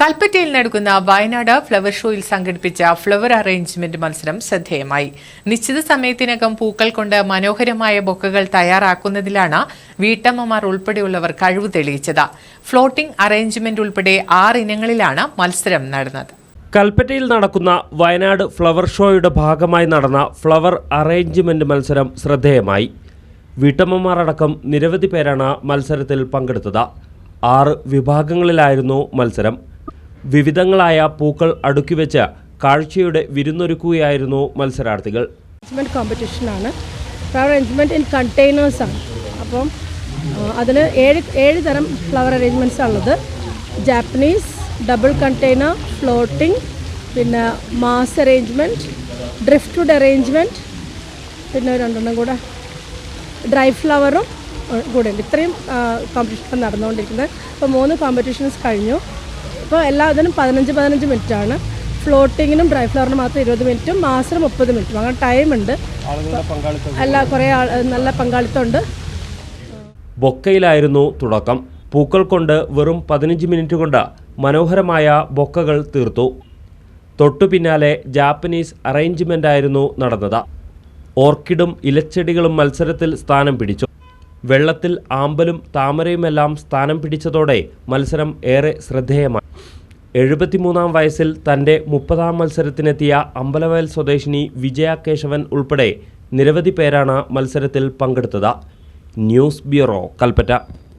കൽപ്പറ്റയിൽ നടക്കുന്ന വയനാട് ഫ്ലവർ ഷോയിൽ സംഘടിപ്പിച്ച ഫ്ലവർ അറേഞ്ച്മെന്റ് മത്സരം ശ്രദ്ധേയമായി. നിശ്ചിത സമയത്തിനകം പൂക്കൾ കൊണ്ട് മനോഹരമായ ബൊക്കകൾ തയ്യാറാക്കുന്നതിലാണ് വീട്ടമ്മമാർ ഉൾപ്പെടെയുള്ളവർ കഴിവ് തെളിയിച്ചത്. ഫ്ലോട്ടിംഗ് അറേഞ്ച്മെന്റ് ഉൾപ്പെടെ ആറ് ഇനങ്ങളിലാണ് മത്സരം നടന്നത്. കൽപ്പറ്റയിൽ നടക്കുന്ന വയനാട് ഫ്ലവർ ഷോയുടെ ഭാഗമായി നടന്ന ഫ്ലവർ അറേഞ്ച്മെന്റ് മത്സരം ശ്രദ്ധേയമായി. വീട്ടമ്മമാർ അടക്കം നിരവധി പേരാണ് മത്സരത്തിൽ പങ്കെടുത്തത്. ആറ് വിഭാഗങ്ങളിലായിരുന്നു മത്സരം. വിവിധങ്ങളായ പൂക്കൾ അടുക്കിവെച്ച് കാഴ്ചയുടെ വിരുന്നൊരുക്കുകയായിരുന്നു മത്സരാർത്ഥികൾ. അറേഞ്ച്മെന്റ് ഫ്ലവർ ഇൻ അപ്പം അതിൽ ഏഴ് ഏഴ് തരം ഫ്ലവർ അറേഞ്ച്മെന്റ്സ് ഉള്ളത് ജാപ്പനീസ് ഡബിൾ കണ്ടെയ്നർ ഫ്ലോട്ടിംഗ് പിന്നെ mass arrangement driftwood arrangement പിന്നെ രണ്ടെണ്ണം കൂടെ ഡ്രൈ ഫ്ലവറും കൂടെ ഉണ്ട്. ഇത്രയും കോമ്പറ്റീഷൻ നടന്നുകൊണ്ടിരിക്കുന്നത്. അപ്പോൾ മൂന്ന് കോമ്പറ്റീഷൻസ് കഴിഞ്ഞു. അപ്പോൾ എല്ലാ ഇതിനും പതിനഞ്ച് പതിനഞ്ച് മിനിറ്റാണ്. ഫ്ലോട്ടിങ്ങിനും ഡ്രൈ ഫ്ലവറിനും മാത്രം ഇരുപത് മിനിറ്റും മാസം മുപ്പത് മിനിറ്റും. അങ്ങനെ ടൈം ഉണ്ട്. അല്ല കുറേ ആൾ നല്ല പങ്കാളിത്തമുണ്ട്. ബൊക്കയിലായിരുന്നു തുടക്കം. പൂക്കൾ കൊണ്ട് വെറും പതിനഞ്ച് മിനിറ്റ് കൊണ്ട് മനോഹരമായ ബൊക്കകൾ തീർത്തു. തൊട്ടു പിന്നാലെ ജാപ്പനീസ് അറേഞ്ച്മെന്റായിരുന്നു നടന്നത്. ഓർക്കിഡും ഇലച്ചെടികളും മത്സരത്തിൽ സ്ഥാനം പിടിച്ചു. വെള്ളത്തിൽ ആമ്പലും താമരയുമെല്ലാം സ്ഥാനം പിടിച്ചതോടെ മത്സരം ഏറെ ശ്രദ്ധേയമായി. എഴുപത്തിമൂന്നാം വയസ്സിൽ തന്റെ മുപ്പതാം മത്സരത്തിനെത്തിയ അമ്പലവയൽ സ്വദേശിനി വിജയ കേശവൻ ഉൾപ്പെടെ നിരവധി പേരാണ് മത്സരത്തിൽ പങ്കെടുത്തത്. News bureau Kalpetta.